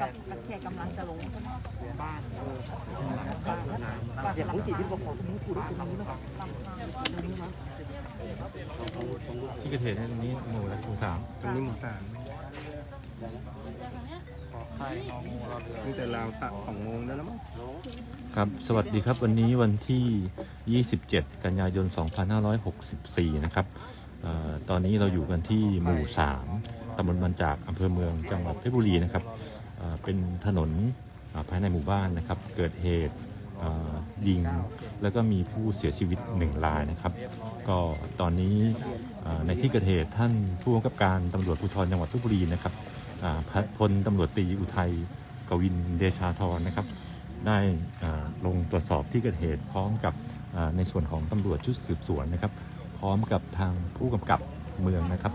กับแขกกำลังจะลงบ้านเอออย่างของจีที่บอกของมึงกูได้ตรงนี้นะที่เกิดเหตุเนี่ยตรงนี้หมู่ละหมู่สามตรงนี้หมู่สามตั้งแต่ราวสักสองโมงแล้วมั้งครับ สวัสดีครับ วันนี้วันที่ 27 กันยายน 2564 นะครับ ตอนนี้เราอยู่กันที่หมู่ 3ตำบลบันจากอำเภอเมืองจังหวัดเพชรบุรีนะครับเเป็นถนนภายในหมู่บ้านนะครับ เกิดเหตุเอ่อยิงแล้วก็มีผู้เสียชีวิตหนึ่งรายนะครับ ก็ตอนนี้ในที่เกิดเหตุท่านผู้กำกับการตำรวจภูธรจังหวัดเพชรบุรีนะครับพลตำรวจตีอุทัยกวินเดชาธรนะครับ ได้ลงตรวจสอบที่เกิดเหตุพร้อมกับในส่วนของตำรวจชุดสืบสวนนะครับ ร้อมกับทางผู้กำกับเมืองนะครับ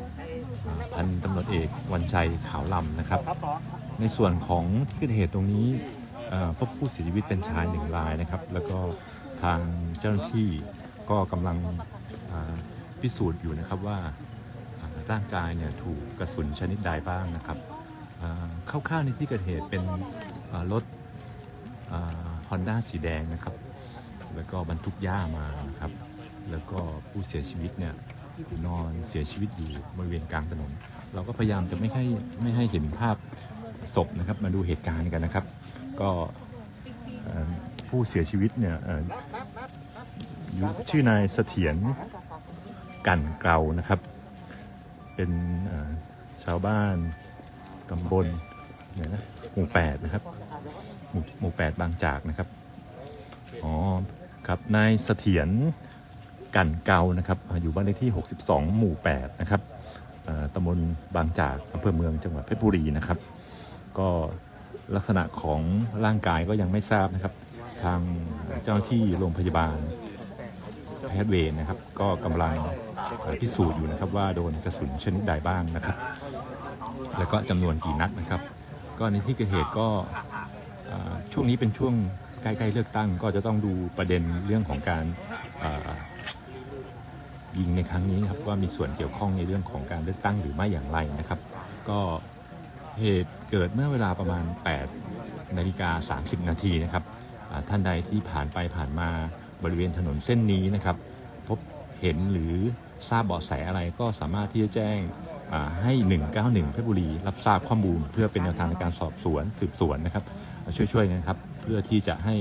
พันตำรวจเอกวันชัยขาวลำนะครับ ในส่วนของที่เกิดเหตุตรงนี้พบผู้เสียชีวิตเป็นชายหนึ่งรายนะครับ แล้วก็ทางเจ้าหน้าที่ก็กำลังพิสูจน์อยู่นะครับว่าร่างกายเนี่ยถูกกระสุนชนิดใดบ้างนะครับคร่าวๆในที่เกิดเหตุเป็นรถฮอนด้าสีแดงนะครับ แล้วก็บรรทุกหญ้ามานะครับ แล้วก็ผู้เสียชีวิตเนี่ยนอนเสียชีวิตอยู่บริเวณกลางถนน เราก็พยายามจะไม่ให้ไม่ให้เห็นภาพศพนะครับ มาดูเหตุการณ์กันนะครับ ก็ผู้เสียชีวิตเนี่ยชื่อนายเสถียรกันเกลานะครับ เป็นชาวบ้านตำบลเนี่ยนะหมู่แปดนะครับ หมู่หมู่แปดบางจากนะครับ อ๋อ ครับ นายเสถียร กันเกานะครับอยู่บ้านเลขที่ 62 หมู่ 8 นะครับตำบลบางจากอำเภอเมืองจังหวัดเพชรบุรีนะครับ ก็ลักษณะของร่างกายก็ยังไม่ทราบนะครับ ทางเจ้าหน้าที่โรงพยาบาลแพทย์เวรนะครับ ก็กำลังพิสูจน์อยู่นะครับว่าโดนกระสุนชนิดใดบ้างนะครับ แล้วก็จำนวนกี่นัดนะครับ ก็ในที่เกิดเหตุก็ช่วงนี้เป็นช่วงใกล้ๆเลือกตั้งก็จะต้องดูประเด็นเรื่องของการ ยิงในครั้งนี้ครับว่ามีส่วนเกี่ยวข้องในเรื่องของการเลือกตั้งหรือไม่อย่างไรนะครับ ก็เหตุเกิดเมื่อเวลาประมาณ 8 นาฬิกา 30 นาทีนะครับท่านใดที่ผ่านไปผ่านมาบริเวณถนนเส้นนี้นะครับ พบเห็นหรือทราบเบาะแสอะไรก็สามารถที่จะแจ้งให้ 191เพชรบุรี รับทราบข้อมูล เพื่อเป็นแนวทางในการสอบสวนสืบสวนนะครับช่วยๆกันครับ เพื่อที่จะให้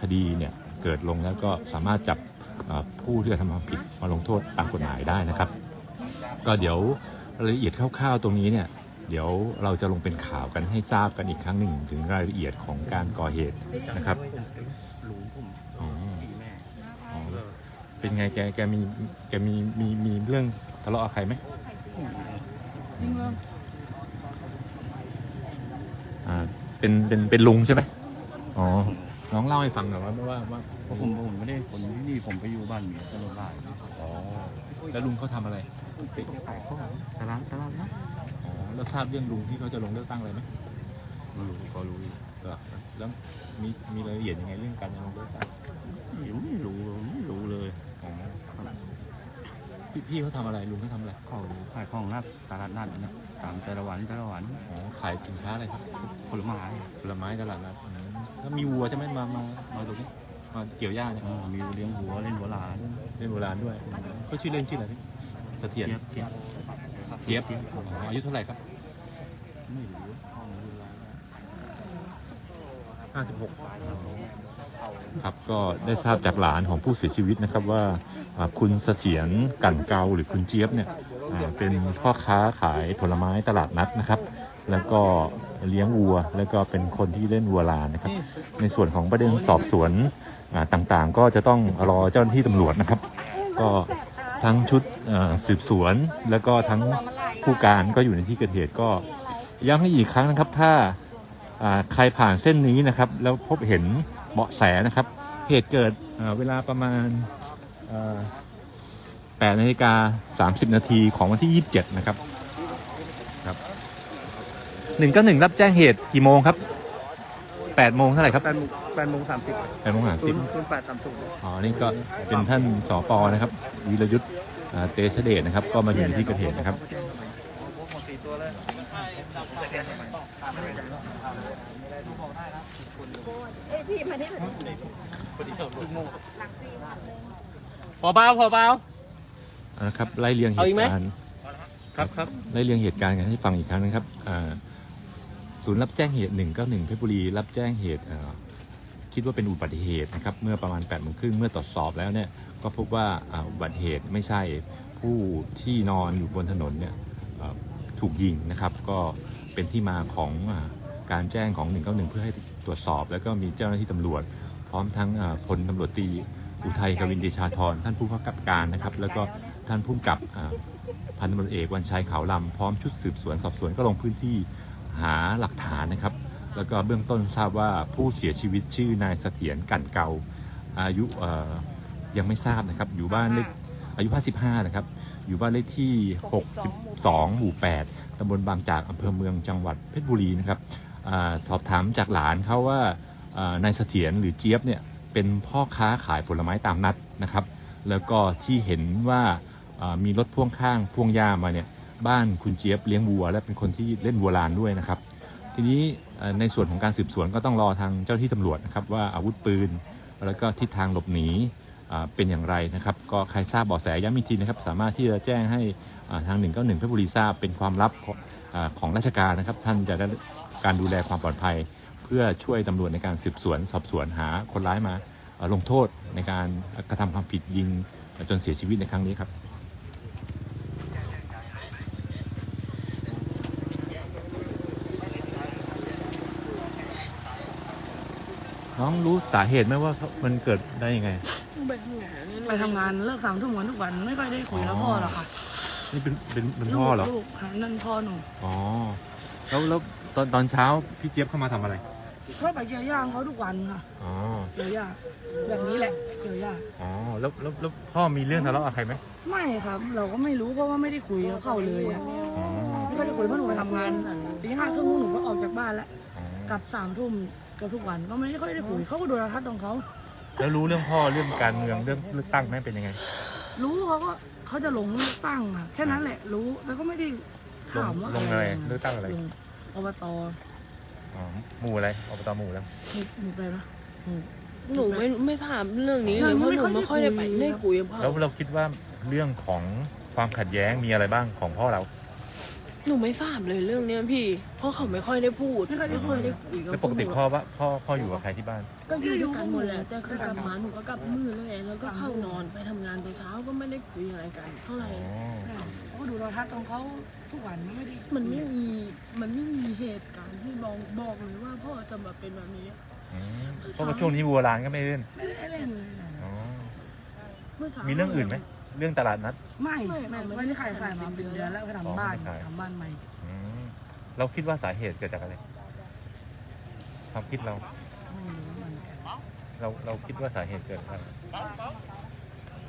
คดีเนี่ยเกิดลงแล้วก็สามารถจับ ผู้ที่กระทำความผิดมาลงโทษตามกฎหมายได้นะครับ ก็เดี๋ยวรายละเอียดคร่าวๆตรงนี้เนี่ยเดี๋ยวเราจะลงเป็นข่าวกันให้ทราบกันอีกครั้งหนึ่งถึงรายละเอียดของการก่อเหตุนะครับหลุงผมอ๋อพี่แม่เป็นไงแกแกมีแกมีมีมีเรื่องทะเลาะกับใครไหมอ่าเป็นเป็นเป็นลุงใช่ไหมอ๋อ น้องเล่าให้ฟังหน่อยว่าว่าว่าเพราะผมผมไม่ได้คนที่นี่ผมไปอยู่บ้านเมียตลอดไล่อ๋อแล้วลุงเขาทำอะไรไปขายของตลาดตลาดนะอ๋อแล้วทราบเรื่องลุงที่เขาจะลงเลือกตั้งอะไรไหมรู้ก็รู้เหรอแล้วมีมีรายละเอียดยังไงเรื่องการจะลงเลือกตั้งไม่รู้ไม่รู้เลยอ๋อพี่พี่เขาทำอะไรลุงเขาทำอะไรเขาขายของนัดตลาดนัดนะตามแต่ละวันแต่ละวันอ๋อขายสินค้าอะไรครับผลไม้ผลไม้ตลาดนัดอืม แล้วมีวัวใช่ไหมมามามาตรงนี้มาเกี่ยวหญ้าเนี่ยเออมีเลี้ยงวัวเล่นวัวลานเล่นโบราณด้วยเขาชื่อเล่นชื่ออะไรพี่เสถียรเทียบเทียบเทียบอ๋ออายุเท่าไหร่ครับไม่รู้ห้องวัวลานห้าสิบหกครับก็ได้ทราบจากหลานของผู้เสียชีวิตนะครับว่าอ่าคุณเสถียรกันเกาหรือคุณเจี๊ยบเนี่ยอ่าเป็นพ่อค้าขายผลไม้ตลาดนัดนะครับ แล้วก็ เลี้ยงวัว แล้วก็เป็นคนที่เล่นวัวลานนะครับ ในส่วนของประเด็นสอบสวนต่างๆ ก็จะต้องรอเจ้าหน้าที่ตำรวจนะครับ ก็ทั้งชุดสืบสวน แล้วก็ทั้งผู้การก็อยู่ในที่เกิดเหตุก็ย้ำให้อีกครั้งนะครับ ถ้าใครผ่านเส้นนี้นะครับ แล้วพบเห็นเบาะแสนะครับ เหตุเกิดเวลาประมาณ8นาฬิกา30 นาทีของวันที่ 27 นะครับครับ หนึ่งก็หนึ่งรับแจ้งเหตุกี่โมงครับแปดโมงเท่าไหร่ครับแปดโมงแปดโมงสามสิบแปดโมงสาสิบคูนแปดสามศูนอ๋อนี่ก็เป็นท่านสอปนะครับวิรยุทธเตชะเดชนะครับ ก็มาอยู่ที่กระเหตุนะครับพอเบาพอเบานะครับไล่เรียงเหตุกการณ์ครับครับไล่เรียงเหตุการณ์กันให้ฟังอีกครั้งนะครับอ่า ศูนย์รับแจ้งเหตุ 191เพชรบุรีรับแจ้งเหตุคิดว่าเป็นอุบัติเหตุนะครับเมื่อประมาณ8ปดโมงครึ่งเมื่อตรวจสอบแล้วเนี่ยก็พบว่าอุบัติเหตุไม่ใช่ผู้ที่นอนอยู่บนถนนเนี่ยถูกยิงนะครับ ก็เป็นที่มาของอการแจ้งของ 191 เพื่อให้ตรวจสอบ แล้วก็มีเจ้าหน้าที่ตำรวจ พร้อมทั้งพลตำรวจตีอุทัยกวินเดชาธรท่านผู้กำกับการนะครับ แล้วก็ท่านผู้กับพันตำรวจเอกวันชัยขาวลำพร้อมชุดสืบสวนสอบสวนก็ลงพื้นที่ หาหลักฐานนะครับ แล้วก็เบื้องต้นทราบว่าผู้เสียชีวิตชื่อนายเสถียรกั่นเกาอายุเอ่อยังไม่ทราบนะครับ อยู่บ้านเลขอายุ 55 นะครับ อยู่บ้านเลขที่ 62 หมู่ 8ตำบลบางจากอำเภอเมืองจังหวัดเพชรบุรีนะครับอาสอบถามจากหลานเขาว่าอ่านายเสถียรหรือเจี๊ยบเนี่ยเป็นพ่อค้าขายผลไม้ตามนัดนะครับ แล้วก็ที่เห็นว่าอ่ามีรถพ่วงข้างพ่วงย่ามาเนี่ย บ้านคุณเจี๊ยบเลี้ยงวัว และเป็นคนที่เล่นวัวลานด้วยนะครับ ทีนี้ในส่วนของการสืบสวนก็ต้องรอทางเจ้าที่ตำรวจนะครับว่าอาวุธปืน แล้วก็ทิศทางหลบหนีเป็นอย่างไรนะครับ ก็ใครทราบเบาะแสย้ำอีกทีนะครับ สามารถที่จะแจ้งให้อ่าทาง 191เพชรบุรีทราบเป็นความลับของราชการนะครับ ท่านจะได้การดูแลความปลอดภัย เพื่อช่วยตำรวจในการสืบสวน สอบสวนหาคนร้ายมาลงโทษในการกระทำความผิดยิงจนเสียชีวิตในครั้งนี้ครับ น้องรู้สาเหตุไหมว่ามันเกิดได้ยังไง ไปทำงานไปทำงานเลิกสามทุ่มวันทุกวันไม่ค่อยได้คุยกับพ่อหรอกค่ะนี่เป็นเป็นเป็นพ่อเหรอ ลูกค่ะนั่นพ่อหนูอ๋อ แล้วแล้วตอนตอนเช้าพี่เจี๊ยบเข้ามาทำอะไรก็ไปเกี่ยวย่างเขาทุกวันค่ะอ๋อ เกี่ยวย่างแบบนี้แหละเกี่ยวย่างอ๋อ แล้วแล้วแล้วพ่อมีเรื่องทะเลาะกับใครไหมไม่ครับ เราก็ไม่รู้เพราะว่าไม่ได้คุยกับเขาเลยอะอ๋อ ไม่ค่อยได้คุยเพราะหนูไปทำงานตีห้าครึ่งหนูก็ออกจากบ้านแล้วอ๋อกลับสามทุ่ม เกับทุกวันก็ไม่ได้ค่อยได้คุยเขาก็ดูโทรทัศน์ของเขา แล้วรู้เรื่องพ่อเรื่องการเมืองเรื่องเลือกตั้งไหมเป็นยังไง รู้เขาก็เขาจะลงเลือกตั้งอะแค่นั้นแหละรู้แล้วก็ไม่ได้ถามว่าลงอะไรเลือกตั้งอะไรลงอบตอ๋อหมู่อะไรอบตหมู่แล้วหมู่หมู่ไปปะหมู่ หนูไม่ไม่ถามเรื่องนี้เลยเพราะหนูไม่ค่อยได้ไปได้คุยกับพ่อ แล้วเราคิดว่าเรื่องของความขัดแย้งมีอะไรบ้างของพ่อเรา หนูไม่ทราบเลยเรื่องเนี้ยพี่ เพราะเขาไม่ค่อยได้พูดไม่ค่อยได้คุยได้คุยกับแล้วปกติพ่อว่าพ่อพ่ออยู่กับใครที่บ้าน ก็อยู่ด้วยกันหมดแหละแต่คือกลับมาหนูก็กลับมืดแล้วไงแล้วก็เข้านอนไปทำงานแต่เช้าก็ไม่ได้คุยอะไรกันเท่าไหร่ อ๋อ เขาก็ดูโทรทัศน์ของเขาทุกวันไม่ได้มันไม่มีมันไม่มีเหตุการณ์ที่บอกบอกเลยว่าพ่อจะมาเป็นแบบนี้อืมเพราะว่าช่วงนี้วัวลานก็ไม่ได้เล่นไม่ได้เล่นเลยอ๋อ เมื่อเช้ามีเรื่องอื่นไหม เรื่องตลาดนัดไม่ไม่ไม่ได้ขายขายมาเป็นเดือนแล้วไปทำบ้านอ๋อไม่ขาย ทำบ้านใหม่อืมเราคิดว่าสาเหตุเกิดจากอะไรความคิดเรา ไม่รู้เหมือนกันเราเราคิดว่าสาเหตุเกิดจาก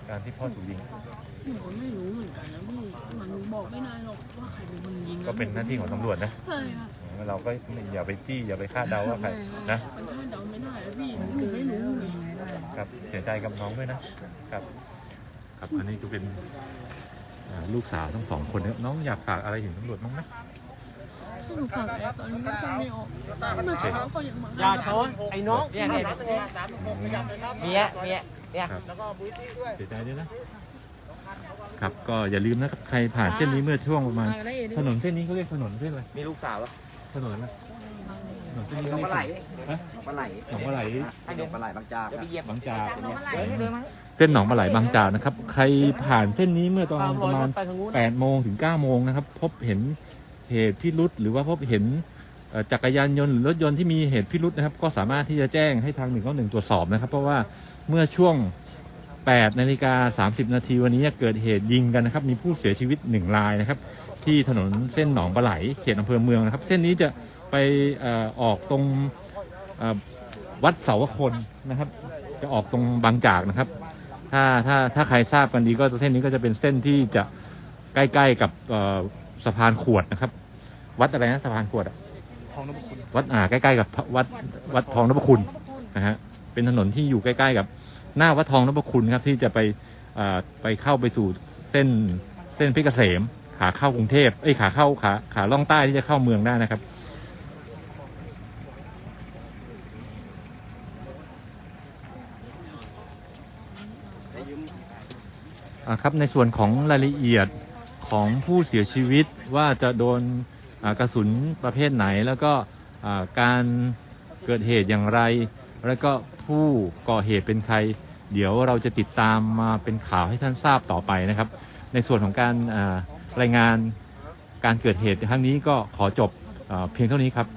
การที่พ่อถูกยิง หนูก็ไม่รู้เหมือนกันนะพี่มันบอกไม่ได้หรอกว่าใครเป็นคนยิงก็เป็นหน้าที่ของตำรวจนะใช่ค่ะอืมเราก็อย่าไปจี้อย่าไปคาดเดาว่าใครนะมันคาดเดาไม่ได้อะพี่หนูไม่รู้ไงยังไงได้ครับเสียใจกับน้องด้วยนะครับ ครับอันนี้ก็เป็นลูกสาวทั้งสองคนเนี่ยน้องอยากฝากอะไรถึงตำรวจบ้างไหมหนูฝากอะไรตอนนี้ก็ฟังไม่ออกมื่อเช้าเขายังมาอย่าชนไอ้น้องเนี่ยเนี่ยเมียเมียเนี่ยครับเสียใจด้วยนะครับก็อย่าลืมนะครับใครผ่านเส้นนี้เมื่อช่วงประมาณถนนเส้นนี้เขาเรียกถนนเส้นอะไรมีลูกสาวปะถนนอะไร ถนนเส้นนี้น้เขาองเรียปกลาไหลฮะปลาไหลหนองปลาไหลให้น้องปลาไหลบางจากจะไปเยี่ยมบางจากเดินเลยมั้ยเส้นหนองปลาไหลบางจากนะครับ ใครผ่านเส้นนี้เมื่อตอนประมาณไปทางนู้น8โมงถึง9โมงนะครับ พบเห็นเหตุพิรุษหรือว่าพบเห็นเอ่อจักรยานยนต์หรือรถยนต์ที่มีเหตุพิรุษนะครับ ก็สามารถที่จะแจ้งให้ทางหนึ่งหนึ่งตรวจสอบนะครับ เพราะว่าเมื่อช่วง8นาฬิกา30 นาทีวันนี้เกิดเหตุยิงกันนะครับ มีผู้เสียชีวิต1รายนะครับ ที่ถนนเส้นหนองปลาไหลเขตอำเภอเมืองนะครับ เส้นนี้จะ ไปเอ่อออกตรงเอ่อวัดเสาวคนนะครับ จะออกตรงบางจากนะครับ ถ้าถ้าถ้าใครทราบกันดีก็เส้นนี้ก็จะเป็นเส้นที่จะใกล้ๆกับเอ่อสะพานขวดนะครับ วัดอะไรนะสะพานขวดอะวัดอ่าใกล้ๆกับวัดวัดทองนพคุณนะฮะเป็นถนนที่อยู่ใกล้ๆกับหน้าวัดทองนพคุณครับ ที่จะไปอ่าไปเข้าไปสู่เส้นเส้นเพชรเกษมขาเข้ากรุงเทพเอ้ยขาเข้าขาขาล่องใต้ที่จะเข้าเมืองได้นะครับ ครับในส่วนของรายละเอียดของผู้เสียชีวิตว่าจะโดนกระสุนประเภทไหน แล้วก็การเกิดเหตุอย่างไร แล้วก็ผู้ก่อเหตุเป็นใคร เดี๋ยวเราจะติดตามมาเป็นข่าวให้ท่านทราบต่อไปนะครับ ในส่วนของการรายงานการเกิดเหตุครั้งนี้ก็ขอจบอเพียงเท่านี้ครับ